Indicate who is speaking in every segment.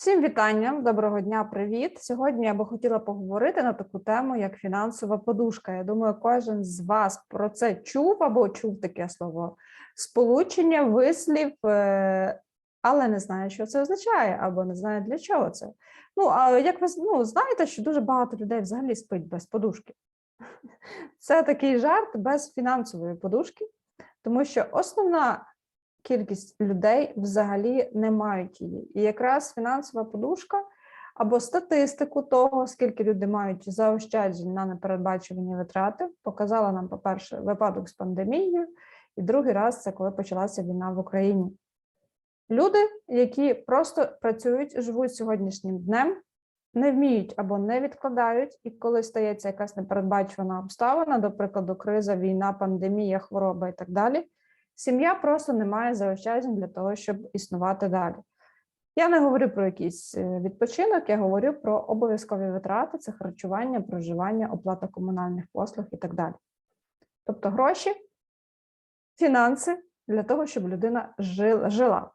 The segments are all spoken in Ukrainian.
Speaker 1: Всім вітання, доброго дня, привіт. Сьогодні я би хотіла поговорити на таку тему, як фінансова подушка. Я думаю, кожен з вас про це чув або чув таке слово сполучення, вислів, е, але не знає, що це означає, або не знає для чого це. Ну, а як ви ну, знаєте, що дуже багато людей взагалі спить без подушки. Це такий жарт без фінансової подушки, тому що основна кількість людей взагалі не мають її. І якраз фінансова подушка або статистику того, скільки люди мають заощаджень на непередбачувані витрати, показала нам, по-перше, випадок з пандемією, і другий раз це коли почалася війна в Україні. Люди, які просто працюють, живуть сьогоднішнім днем, не вміють або не відкладають, і коли стається якась непередбачувана обставина, до прикладу, криза, війна, пандемія, хвороба і так далі. Сім'я просто не має заощаджень для того, щоб існувати далі. Я не говорю про якийсь е, відпочинок, я говорю про обов'язкові витрати, це харчування, проживання, оплата комунальних послуг і так далі. Тобто гроші, фінанси для того, щоб людина жила.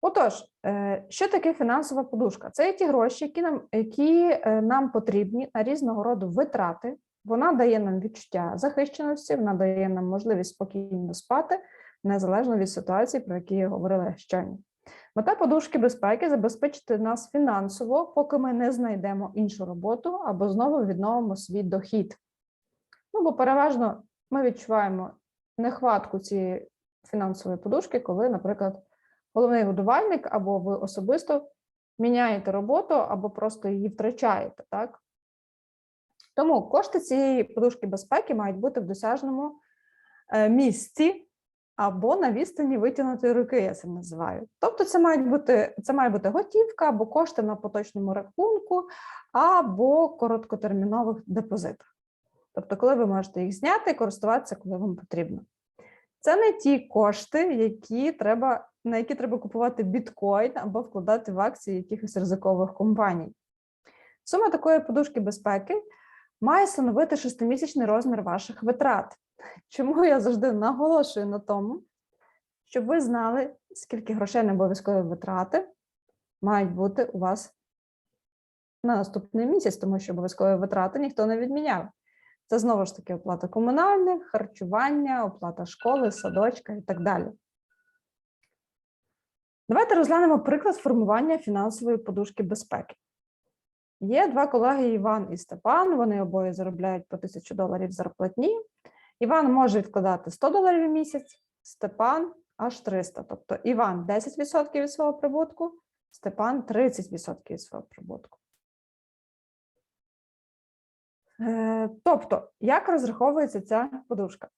Speaker 1: Отож, е, що таке фінансова подушка? Це ті гроші, які нам, які е, нам потрібні на різного роду витрати, вона дає нам відчуття захищеності, вона дає нам можливість спокійно спати, незалежно від ситуації, про які я говорила щойно. Мета подушки безпеки забезпечити нас фінансово, поки ми не знайдемо іншу роботу або знову відновимо свій дохід. Ну, бо переважно ми відчуваємо нехватку цієї фінансової подушки, коли, наприклад, головний годувальник або ви особисто міняєте роботу, або просто її втрачаєте. так? Тому кошти цієї подушки безпеки мають бути в досяжному е, місці або на відстані витягнутої руки, я це називаю. Тобто, це мають бути це має бути готівка або кошти на поточному рахунку, або короткотермінових депозитах. Тобто, коли ви можете їх зняти і користуватися, коли вам потрібно. Це не ті кошти, які треба, на які треба купувати біткоін або вкладати в акції якихось ризикових компаній. Сума такої подушки безпеки має становити шестимісячний розмір ваших витрат. Чому я завжди наголошую на тому, щоб ви знали, скільки грошей на обов'язкові витрати мають бути у вас на наступний місяць, тому що обов'язкові витрати ніхто не відміняв. Це знову ж таки оплата комунальних, харчування, оплата школи, садочка і так далі. Давайте розглянемо приклад формування фінансової подушки безпеки. Є два колеги Іван і Степан. Вони обоє заробляють по тисячу доларів зарплатні. Іван може відкладати 100 доларів в місяць, Степан аж 300. Тобто Іван 10% від свого прибутку, Степан 30% від свого прибутку. Е, тобто, як розраховується ця подушка?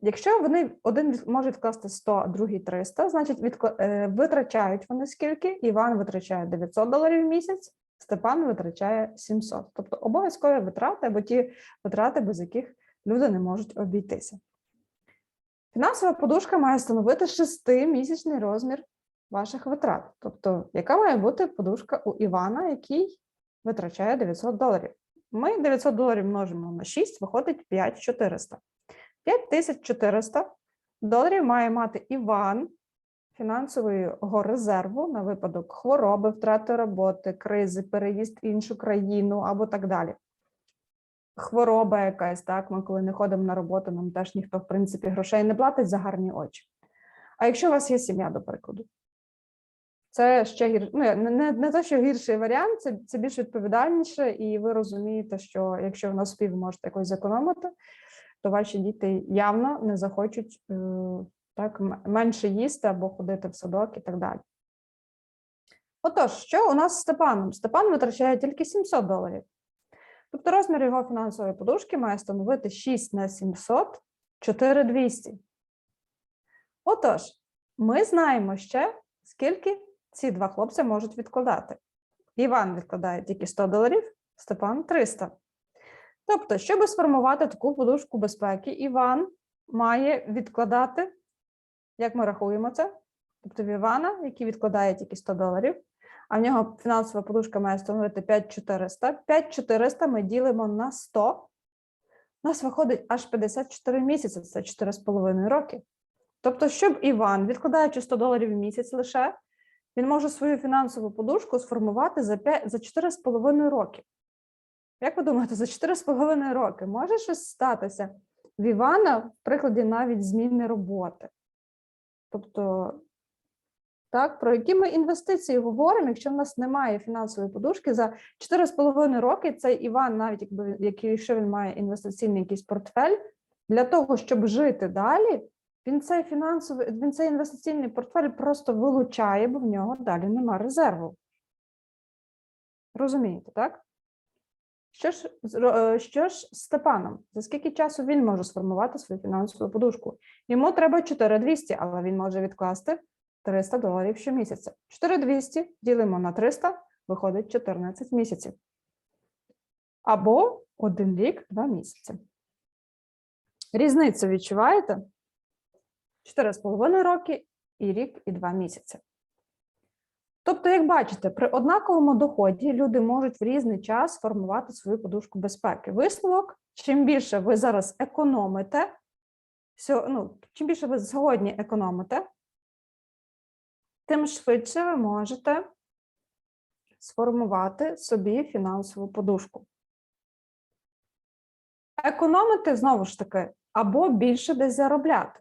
Speaker 1: Якщо вони один може відкласти 100, а другий 300, значить. Е, витрачають вони скільки? Іван витрачає 900 доларів в місяць, Степан витрачає 700. Тобто обов'язкові витрати або ті витрати, без яких люди не можуть обійтися. Фінансова подушка має становити 6-місячний розмір ваших витрат. Тобто, яка має бути подушка у Івана, який витрачає 900 доларів? Ми 900 доларів множимо на 6, виходить 5400. 5400 доларів має мати Іван фінансового резерву на випадок хвороби, втрати роботи, кризи, переїзд в іншу країну або так далі. Хвороба якась, так, ми коли не ходимо на роботу, нам теж ніхто, в принципі, грошей не платить за гарні очі. А якщо у вас є сім'я, до прикладу, це ще гір... ну, не, не, те, що гірший варіант, це це більш відповідальніше, і ви розумієте, що якщо в нас спів можете якось зекономити, то ваші діти явно не захочуть е, так, менше їсти або ходити в садок і так далі. Отож, що у нас з Степаном? Степан витрачає тільки 700 доларів. Тобто розмір його фінансової подушки має становити 6 на 700 4200. Отож, ми знаємо ще, скільки ці два хлопці можуть відкладати. Іван відкладає тільки 100 доларів, Степан 300. Тобто, щоб сформувати таку подушку безпеки, Іван має відкладати як ми рахуємо це? Тобто в Івана, який відкладає тільки 100 доларів, а в нього фінансова подушка має становити 5400. 5400 ми ділимо на 100. У нас виходить аж 54 місяці, це 4,5 роки. Тобто, щоб Іван, відкладаючи 100 доларів в місяць лише, він може свою фінансову подушку сформувати за 5, за 4,5 роки. Як ви думаєте, за 4,5 роки може щось статися в Івана в прикладі навіть зміни роботи? Тобто, так, про які ми інвестиції говоримо, якщо в нас немає фінансової подушки за 4,5 роки, цей Іван, навіть якби якщо він має інвестиційний якийсь портфель, для того, щоб жити далі, він цей фінансовий, він цей інвестиційний портфель просто вилучає, бо в нього далі нема резерву. Розумієте, так? Що ж, е, що ж з Степаном? За скільки часу він може сформувати свою фінансову подушку? Йому треба 4200, але він може відкласти 300 доларів щомісяця. 4200 ділимо на 300, виходить 14 місяців. Або один рік, два місяці. Різницю відчуваєте? 4,5 роки і рік, і два місяці. Тобто, як бачите, при однаковому доході люди можуть в різний час формувати свою подушку безпеки. Висновок: чим більше ви зараз економите, ну, чим більше ви сьогодні економите, тим швидше ви можете сформувати собі фінансову подушку. Економити знову ж таки, або більше десь заробляти.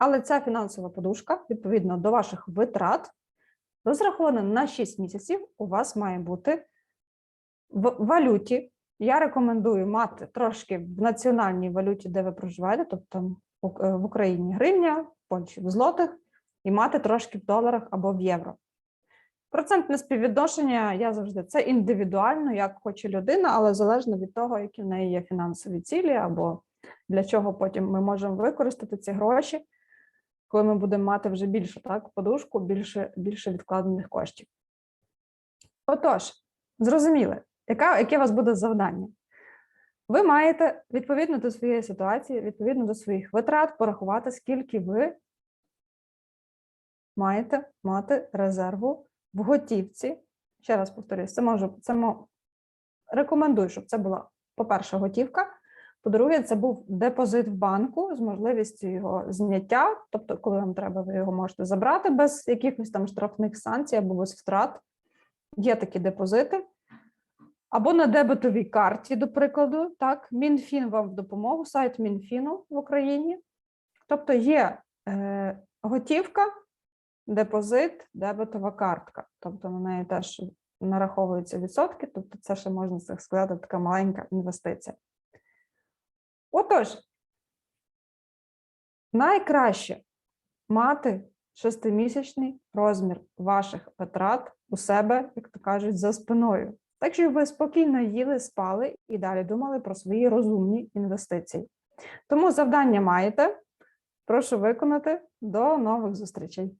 Speaker 1: Але ця фінансова подушка, відповідно до ваших витрат, розрахована на 6 місяців, у вас має бути в валюті. Я рекомендую мати трошки в національній валюті, де ви проживаєте, тобто е, в Україні гривня, в Польщі в злотих, і мати трошки в доларах або в євро. Процентне співвідношення я завжди це індивідуально, як хоче людина, але залежно від того, які в неї є фінансові цілі, або для чого потім ми можемо використати ці гроші, коли ми будемо мати вже більше так, подушку, більше, більше відкладених коштів. Отож, зрозуміли, яка, яке у вас буде завдання? Ви маєте відповідно до своєї ситуації, відповідно до своїх витрат, порахувати, скільки ви маєте мати резерву в готівці. Ще раз повторюсь, це можу, це рекомендую, щоб це була, по-перше, готівка. По-друге, це був депозит в банку з можливістю його зняття. Тобто, коли вам треба, ви його можете забрати без якихось там штрафних санкцій або без втрат. Є такі депозити. Або на дебетовій карті, до прикладу, так, Мінфін вам в допомогу, сайт Мінфіну в Україні. Тобто є е, готівка, депозит, дебетова картка. Тобто на неї теж нараховуються відсотки, тобто це ще можна сказати, така маленька інвестиція. Отож, найкраще мати шестимісячний розмір ваших витрат у себе, як то кажуть, за спиною. Так, щоб ви спокійно їли, спали і далі думали про свої розумні інвестиції. Тому завдання маєте. Прошу виконати. До нових зустрічей.